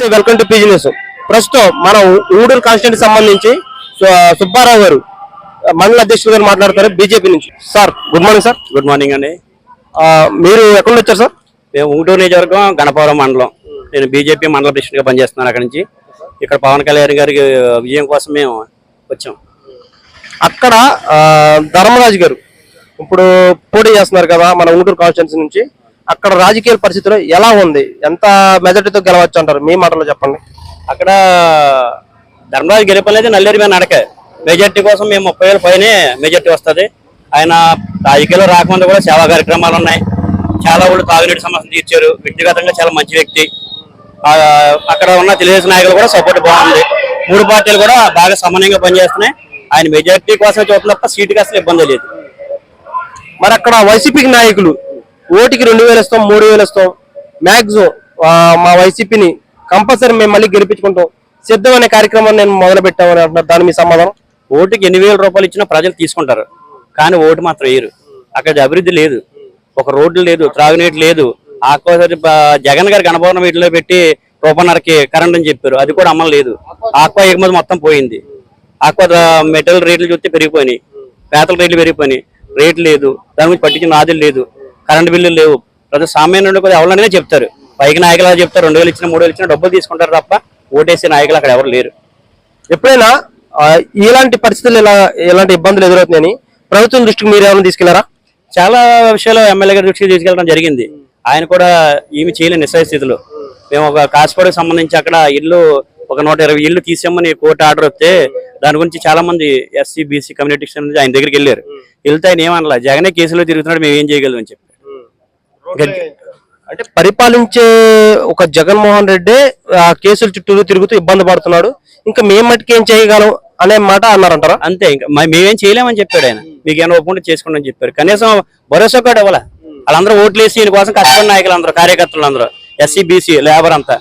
నమస్తే welcome to PG news. ప్రస్తుతం మన ఊడూరు కాన్స్టిట్యూంట్ సంబంధించి సుబ్బారావు గారు మండల అధ్యక్షులు గారు మాట్లాడతారు బీజేపీ నుంచి. Sir good morning sir. Good morning అండి. మీరు ఎక్కడ నుంచి వచ్చారు సార్? మేము ఉంటూరు నియోజకవర్గం గణపవరం మండలం. నేను బీజేపీ మండల ప్రెసిడెంట్గా పనిచేస్తున్నాను అక్కడి నుంచి. ఇక్కడ పవన్ కళ్యాణ్ గారికి విజయం కోసం మేము వచ్చాం. అక్కడ ధర్మరాజు గారు ఇప్పుడు పోటీ చేస్తున్నారు కదా మన ఊటూరు కాన్స్టిట్యూన్సీ నుంచి. అక్కడ రాజకీయ పరిస్థితులు ఎలా ఉంది? ఎంత మెజార్టీతో గెలవచ్చు అంటారు? మీ మాటలో చెప్పండి. అక్కడ ధర్మరాజు గెలుపనేది నల్లేరు మీద నడక. మెజార్టీ కోసం మేము ముప్పై వేల పైనే మెజార్టీ వస్తుంది. ఆయన రాజకీయాల్లో రాకముందు కూడా సేవా కార్యక్రమాలు ఉన్నాయి. చాలా ఊళ్ళు తాగునీటి సమస్యలు తీర్చారు. వ్యక్తిగతంగా చాలా మంచి వ్యక్తి. అక్కడ ఉన్న తెలుగుదేశం నాయకులు కూడా సపోర్ట్ బాగుంది. మూడు పార్టీలు కూడా బాగా సమన్వయంగా పనిచేస్తున్నాయి. ఆయన మెజార్టీ కోసం చూస్తున్న తప్ప సీటుకి అసలు ఇబ్బంది లేదు. మరి అక్కడ వైసీపీకి నాయకులు ఓటికి రెండు వేలు ఇస్తాం మూడు వేలు ఇస్తాం. మ్యాక్సిమం మా వైసీపీని కంపల్సరీ మేము మళ్ళీ గెలిపించుకుంటాం. సిద్ధం అనే కార్యక్రమాన్ని నేను మొదలు పెట్టామని అంటున్నారు దాని మీ సమాధానం? ఓటుకి ఎన్ని వేల రూపాయలు ఇచ్చినా ప్రజలు తీసుకుంటారు. కానీ ఓటు మాత్రం వేయరు. అక్కడ అభివృద్ధి లేదు. ఒక రోడ్లు లేదు త్రాగునీటి లేదు. ఆక్వాసరి జగన్ గారి గణభవనం వీటిలో పెట్టి రూపన్నరకి కరెంట్ అని చెప్పారు. అది కూడా అమలు లేదు. ఆక్వా ఎగుమతి మొత్తం పోయింది. ఆక్వా మెటల్ రేట్లు చూస్తే పెరిగిపోయినాయి. పేతల రేట్లు పెరిగిపోయినాయి. రేట్ లేదు. దాని గురించి పట్టించిన నాదులు లేదు. కరెంట్ బిల్లులు లేవు. ప్రతి సామాన్యుడు కూడా ఎవరనే చెప్తారు. పైకి నాయకులు చెప్తారు? రెండు వేలు ఇచ్చిన మూడు వేలు ఇచ్చిన డబ్బులు తీసుకుంటారు తప్ప ఓటేసే నాయకులు అక్కడ ఎవరు లేరు. ఎప్పుడైనా ఇలాంటి పరిస్థితులు ఇలా ఇలాంటి ఇబ్బందులు ఎదురవుతున్నాయని ప్రభుత్వం దృష్టికి మీరు ఏమైనా తీసుకెళ్ళారా? చాలా విషయాలు ఎమ్మెల్యే గారి దృష్టికి తీసుకెళ్ళడం జరిగింది. ఆయన కూడా ఏమి చేయలేని నిస్సయ స్థితిలో. మేము. ఒక కాసుపడికి సంబంధించి అక్కడ ఇల్లు ఒక నూట ఇరవై ఇల్లు తీసామని కోర్టు ఆర్డర్ వస్తే దాని గురించి చాలా మంది ఎస్సీ బీసీ కమ్యూనిటీకి సంబంధించి ఆయన దగ్గరికి వెళ్ళారు. వెళ్తే ఆయన ఏమనలా జగనే కేసులో తిరుగుతున్నాడు మేము ఏం చేయగలం అని చెప్పి. అంటే పరిపాలించే ఒక జగన్మోహన్ రెడ్డి ఆ కేసుల చుట్టూ తిరుగుతూ ఇబ్బంది పడుతున్నాడు. ఇంకా మేము మట్టుకు ఏం చేయగలం అనే మాట అన్నారంటారా? అంతే ఇంకా మేమేం చేయలేమని చెప్పాడు ఆయన. మీకు ఏమైనా ఒప్పుకుంటే చేసుకోండి అని చెప్పారు. కనీసం భరోసా కూడా ఇవ్వాల. వాళ్ళందరూ ఓట్లు వేసి ఈయన కోసం కష్టపడిన నాయకులు అందరూ కార్యకర్తలు అందరూ. ఎస్సీ బీసీ లేబర్ అంతా.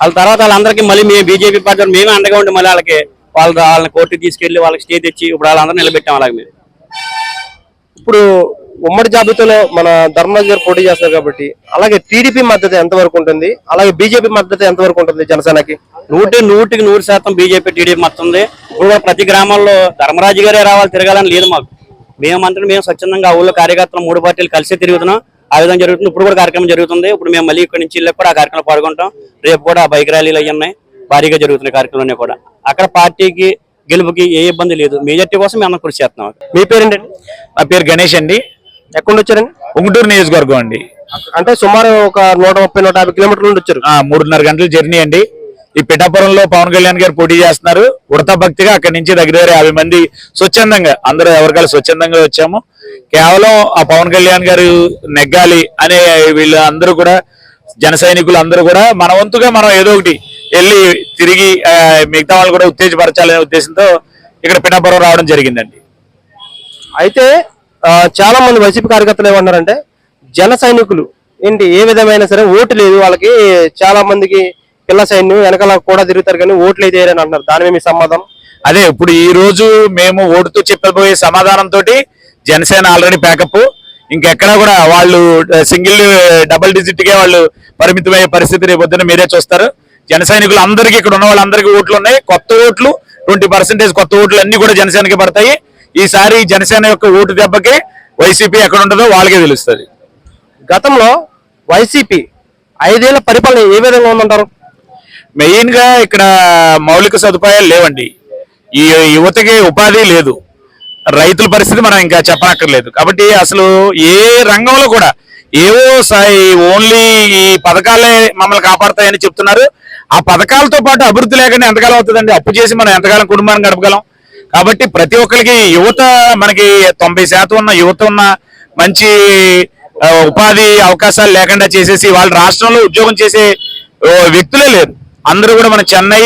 వాళ్ళ తర్వాత వాళ్ళందరికీ మళ్ళీ మేము బీజేపీ పార్టీ వాళ్ళు మేమే అండగా ఉండి మళ్ళీ వాళ్ళకి వాళ్ళ వాళ్ళని కోర్టుకి తీసుకెళ్ళి వాళ్ళకి స్టే తెచ్చి ఇప్పుడు వాళ్ళందరూ నిలబెట్టాం అలాగే మేము. ఇప్పుడు ఉమ్మడి జాబితాలో మన ధర్మరాజు గారు పోటీ చేస్తారు కాబట్టి అలాగే టీడీపీ మద్దతు ఎంతవరకు ఉంటుంది? అలాగే బీజేపీ మద్దతు ఎంతవరకు ఉంటుంది జనసేనకి? నూటి నూటికి నూరు శాతం బీజేపీ టీడీపీ ఉంది. ఇప్పుడు కూడా ప్రతి గ్రామాల్లో ధర్మరాజు గారే రావాలి తిరగాలని లేదు మాకు. మేమంతా మేము స్వచ్ఛందంగా ఊళ్ళో కార్యకర్తలు మూడు పార్టీలు కలిసి తిరుగుతున్నాం. ఆ విధంగా జరుగుతుంది. ఇప్పుడు కూడా కార్యక్రమం జరుగుతుంది. ఇప్పుడు మేము మళ్ళీ ఇక్కడి నుంచి వెళ్ళి కూడా ఆ కార్యక్రమం పాల్గొంటాం. రేపు కూడా బైక్ ర్యాలీలు అవి ఉన్నాయి. భారీగా జరుగుతున్నాయి కార్యక్రమాలన్నీ కూడా. అక్కడ పార్టీకి గెలుపుకి ఏ ఇబ్బంది లేదు. మెజార్టీ కోసం మేము కృషి చేస్తున్నాం. మీ పేరేంటండి? నా పేరు గణేష్ అండి. ఎక్కడి వచ్చారండి? ఉంగుటూరు నియోజకవర్గం అండి. అంటే సుమారు ఒక నూట ముప్పై నూట యాభై కిలోమీటర్ల నుండి వచ్చారు. మూడున్నర గంటల జర్నీ అండి. ఈ పిఠాపురంలో పవన్ కళ్యాణ్ గారు పోటీ చేస్తున్నారు. ఉడత భక్తిగా అక్కడి నుంచి దగ్గర దగ్గర యాభై మంది స్వచ్ఛందంగా అందరూ ఎవరికాలు స్వచ్ఛందంగా వచ్చాము. కేవలం ఆ పవన్ కళ్యాణ్ గారు నెగ్గాలి అనే వీళ్ళు అందరూ కూడా జన సైనికులు అందరూ కూడా మన వంతుగా మనం ఏదో ఒకటి వెళ్ళి తిరిగి మిగతా వాళ్ళు కూడా ఉత్తేజపరచాలనే ఉద్దేశంతో ఇక్కడ పిఠాపురం రావడం జరిగిందండి. అయితే చాలా మంది వైసీపీ కార్యకర్తలు ఏమన్నారంటే జన సైనికులు ఏంటి ఏ విధమైన సరే ఓటు లేదు వాళ్ళకి చాలా మందికి పిల్ల సైన్యం వెనకాల కూడా తిరుగుతారు కానీ ఓట్లు అయితే వేయరని అంటున్నారు. దాని మీద మీ సమాధానం? అదే ఇప్పుడు ఈ రోజు మేము ఓటుతో చెప్పబోయే సమాధానంతో జనసేన ఆల్రెడీ ప్యాకప్ ఇంకెక్కడా కూడా వాళ్ళు సింగిల్ డబుల్ డిజిట్గా వాళ్ళు పరిమితమయ్యే పరిస్థితి రేపు మీరే చూస్తారు. జన సైనికులు అందరికీ ఇక్కడ ఉన్న వాళ్ళందరికీ ఓట్లు ఉన్నాయి. కొత్త ఓట్లు ట్వంటీ పర్సెంటేజ్ కొత్త ఓట్లు అన్ని కూడా జనసేనకి పడతాయి. ఈసారి జనసేన యొక్క ఓటు దెబ్బకి వైసీపీ ఎక్కడ ఉంటుందో వాళ్ళకే తెలుస్తుంది. గతంలో వైసీపీ ఐదేళ్ళ పరిపాలన ఏ విధంగా ఉందంటారు? మెయిన్గా ఇక్కడ మౌలిక సదుపాయాలు లేవండి. ఈ యువతకి ఉపాధి లేదు. రైతుల పరిస్థితి మనం ఇంకా చెప్పనక్కర్లేదు. కాబట్టి అసలు ఏ రంగంలో కూడా ఏవో ఓన్లీ ఈ పథకాలే మమ్మల్ని కాపాడతాయని చెప్తున్నారు. ఆ పథకాలతో పాటు అభివృద్ధి లేకుండా ఎంతకాలం అవుతుందండి? అప్పు చేసి మనం ఎంతకాలం కుటుంబాన్ని గడపగలం? కాబట్టి ప్రతి ఒక్కరికి యువత మనకి తొంభై శాతం ఉన్న యువత ఉన్న మంచి ఉపాధి అవకాశాలు లేకుండా చేసేసి వాళ్ళ రాష్ట్రంలో ఉద్యోగం చేసే వ్యక్తులే లేరు. అందరూ కూడా మన చెన్నై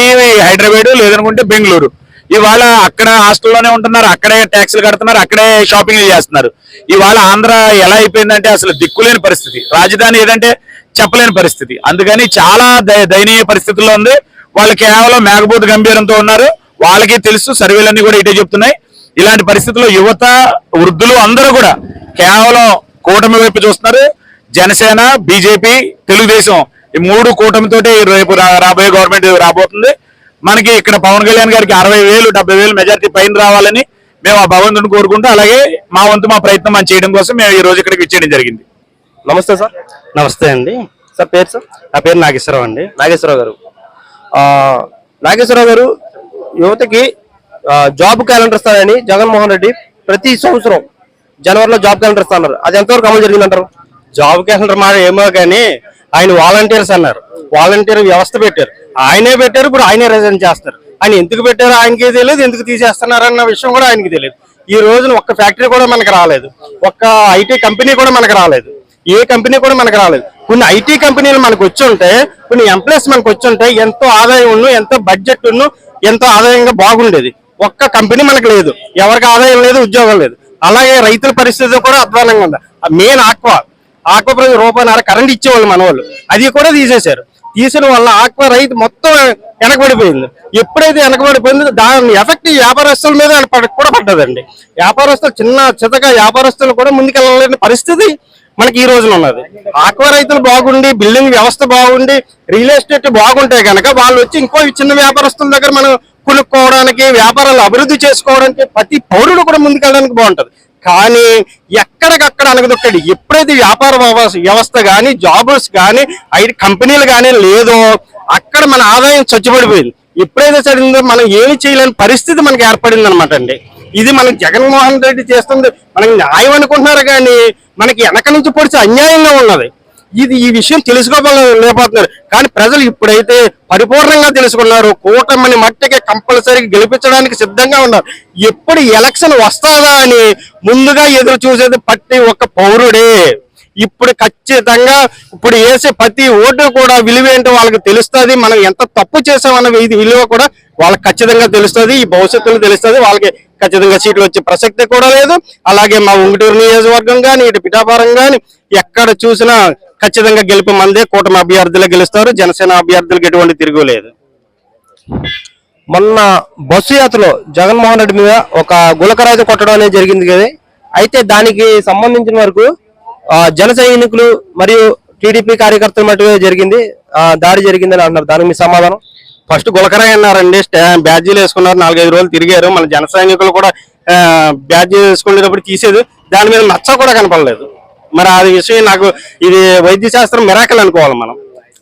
హైదరాబాద్ లేదనుకుంటే బెంగళూరు. ఇవాళ అక్కడ హాస్టల్లోనే ఉంటున్నారు అక్కడే ట్యాక్సులు కడుతున్నారు అక్కడే షాపింగ్లు చేస్తున్నారు. ఇవాళ ఆంధ్ర ఎలా అయిపోయిందంటే అసలు దిక్కులేని పరిస్థితి. రాజధాని ఏదంటే చెప్పలేని పరిస్థితి. అందుకని చాలా దయనీయ పరిస్థితుల్లో ఉంది. వాళ్ళు కేవలం మేఘబూత్ గంభీరంతో ఉన్నారు. వాళ్ళకి తెలుసు సర్వేలన్నీ కూడా ఇటే చెప్తున్నాయి. ఇలాంటి పరిస్థితుల్లో యువత వృద్ధులు అందరూ కూడా కేవలం కూటమి వైపు చూస్తున్నారు. జనసేన బీజేపీ తెలుగుదేశం ఈ మూడు కూటమితోటి రేపు రా- రాబోయే గవర్నమెంట్ రాబోతుంది. మనకి ఇక్కడ పవన్ కళ్యాణ్ గారికి అరవై వేలు డెబ్బై వేలు మెజారిటీ పైన రావాలని మేము ఆ భగవంతుని కోరుకుంటూ అలాగే మా వంతు మా ప్రయత్నం మనం చేయడం కోసం మేము ఈ రోజు ఇక్కడికి వచ్చేయడం జరిగింది. నమస్తే సార్. నమస్తే అండి. సార్ పేరు సార్? నా పేరు నాగేశ్వరరావు అండి. నాగేశ్వరరావు గారు. ఆ, నాగేశ్వరరావు గారు యువతకి జాబ్ క్యాలెండర్ ఇస్తానని జగన్మోహన్ రెడ్డి ప్రతి సంవత్సరం జనవరిలో జాబ్ క్యాలెండర్ ఇస్తున్నారు. అది ఎంతవరకు అమలు జరిగిందంటారు? జాబ్ క్యాలెండర్ మాట ఏమో కానీ ఆయన వాలంటీర్స్ అన్నారు. వాలంటీర్ వ్యవస్థ పెట్టారు. ఆయనే పెట్టారు ఇప్పుడు ఆయనే రిజైన్ చేస్తారు. ఆయన ఎందుకు పెట్టారో ఆయనకి తెలియదు ఎందుకు తీసేస్తున్నారు అన్న విషయం కూడా ఆయనకి తెలియదు. ఈ రోజున ఒక్క ఫ్యాక్టరీ కూడా మనకు రాలేదు. ఒక్క ఐటీ కంపెనీ కూడా మనకు రాలేదు. ఏ కంపెనీ కూడా మనకు రాలేదు. కొన్ని ఐటీ కంపెనీలు మనకు వచ్చి ఉంటే కొన్ని ఎంప్లాయీస్ మనకు వచ్చి ఉంటే ఎంతో ఆదాయం ఉన్ను ఎంతో బడ్జెట్ ఉన్ను ఎంతో ఆదాయంగా బాగుండేది. ఒక్క కంపెనీ మనకు లేదు. ఎవరికి ఆదాయం లేదు ఉద్యోగం లేదు. అలాగే రైతుల పరిస్థితి కూడా అధ్వానంగా ఉంది. Main aqua. ఆక్వా ప్రతి రూపాయన్నర కరెంట్ ఇచ్చేవాళ్ళు మన వాళ్ళు అది కూడా తీసేశారు. తీసిన వల్ల ఆక్వా రైతు మొత్తం వెనకబడిపోయింది. ఎప్పుడైతే వెనకబడిపోయిందో దాని ఎఫెక్ట్ వ్యాపారస్తుల మీద కూడా పడ్డదండి. వ్యాపారస్తులు చిన్న చితక వ్యాపారస్తులు కూడా ముందుకెళ్ళలేని పరిస్థితి. మనకి ఈ రోజున ఉన్నది. ఆక్వా రైతులు బాగుండి బిల్డింగ్ వ్యవస్థ బాగుండి రియల్ ఎస్టేట్ బాగుంటే కనుక వాళ్ళు వచ్చి ఇంకో చిన్న వ్యాపారస్తుల దగ్గర మనం కొనుక్కోవడానికి వ్యాపారాలు అభివృద్ధి చేసుకోవడానికి ప్రతి పౌరుడు కూడా ముందుకెళ్ళడానికి బాగుంటుంది. కానీ ఎక్కడికక్కడ అనగదొక్కడి ఎప్పుడైతే వ్యాపార వ్యవస్థ కానీ జాబర్స్ కానీ ఐటీ కంపెనీలు కానీ లేదో అక్కడ మన ఆదాయం చచ్చిపడిపోయింది ఎప్పుడైతే చదివిందో మనం ఏమి చేయలేని పరిస్థితి మనకి ఏర్పడింది అనమాట అండి. ఇది మనకి జగన్మోహన్ రెడ్డి చేస్తుంది. మనకి న్యాయం అనుకుంటున్నారు కానీ మనకి వెనక నుంచి పొడిచి అన్యాయంగా ఉన్నది. ఇది ఈ విషయం తెలుసుకోలేకపోతున్నారు కానీ ప్రజలు ఇప్పుడైతే పరిపూర్ణంగా తెలుసుకున్నారు. కూటమిని మట్టికి కంపల్సరీ గెలిపించడానికి సిద్ధంగా ఉన్నారు. ఎప్పుడు ఎలక్షన్ వస్తాదా అని ముందుగా ఎదురు చూసేది ప్రతి ఒక్క పౌరుడే. ఇప్పుడు ఖచ్చితంగా ఇప్పుడు వేసే ప్రతి ఓటు కూడా విలువ ఏంటో వాళ్ళకి తెలుస్తుంది. మనం ఎంత తప్పు చేసామన్న ఇది విలువ కూడా వాళ్ళకి ఖచ్చితంగా తెలుస్తుంది. ఈ భవిష్యత్తులో తెలుస్తుంది. వాళ్ళకి ఖచ్చితంగా సీట్లు వచ్చే ప్రసక్తి కూడా లేదు. అలాగే మా ఉంగుటూరు నియోజకవర్గం కానీ ఇటు పిఠాపురం కానీ ఎక్కడ చూసినా ఖచ్చితంగా గెలుపు మందే కూటమి అభ్యర్థులు గెలుస్తారు. జనసేన అభ్యర్థులకు ఎటువంటి తిరుగులేదు మొన్న బస్సు యాత్రలో జగన్మోహన్ రెడ్డి మీద ఒక గులకరాయితో కొట్టడం అనేది జరిగింది కదా. అయితే దానికి సంబంధించిన వరకు జన సైనికులు మరియు టీడీపీ కార్యకర్తల మటుకు జరిగింది. ఆ, దాడి జరిగిందని అంటున్నారు దానికి మీ సమాధానం? ఫస్ట్ గులకరాయ్ అన్నారండి. బ్యాడ్జీలు వేసుకున్నారు. నాలుగైదు రోజులు తిరిగారు. మన జన సైనికులు కూడా ఆ, బ్యాడ్జీ వేసుకునేటప్పుడు తీసేది. దాని మీద మచ్చ కూడా కనపడలేదు. మరి అది విషయం నాకు ఇది వైద్య శాస్త్రం మిరాకల్ అనుకోవాలి మనం.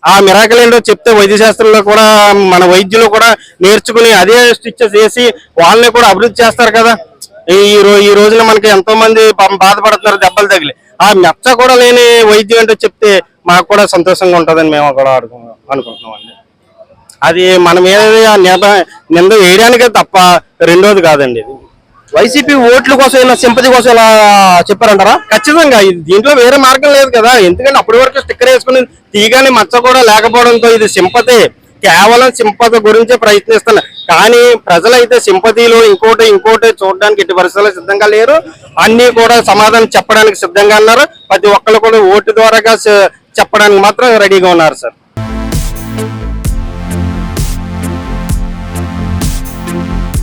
ఆ మిరాకల్ ఏంటో చెప్తే వైద్య శాస్త్రంలో కూడా మన వైద్యులు కూడా నేర్చుకుని అదే స్టిచ్చెస్ వేసి వాళ్ళని కూడా అభివృద్ధి చేస్తారు కదా. ఈ రోజున మనకి ఎంతో మంది బాధపడుతున్నారు దెబ్బలు తగిలి. ఆ మెచ్చ కూడా లేని వైద్యం ఏంటో చెప్తే మాకు కూడా సంతోషంగా ఉంటుందని మేము కూడా అనుకు- అనుకుంటున్నాం అండి అది మన మీద నింద నింద వేయడానికే తప్ప రెండోది కాదండి ఇది. వైసీపీ ఓట్ల కోసం ఇలా సింపతి కోసం ఇలా చెప్పారంటారా? ఖచ్చితంగా ఇది దీంట్లో వేరే మార్గం లేదు కదా. ఎందుకంటే అప్పటి వరకు స్టిక్కర్ వేసుకుని తీయగానే మచ్చ కూడా లేకపోవడంతో ఇది సింపతి. కేవలం సింపతి గురించే ప్రయత్నిస్తున్నారు కానీ ప్రజలైతే సింపతిలో ఇంకోటి ఇంకోటి చూడడానికి ఎట్టి పరిస్థితుల్లో సిద్ధంగా లేరు. అన్ని కూడా సమాధానం చెప్పడానికి సిద్ధంగా ఉన్నారు. ప్రతి ఒక్కరు కూడా ఓటు ద్వారాగా చెప్పడానికి మాత్రం రెడీగా ఉన్నారు సార్.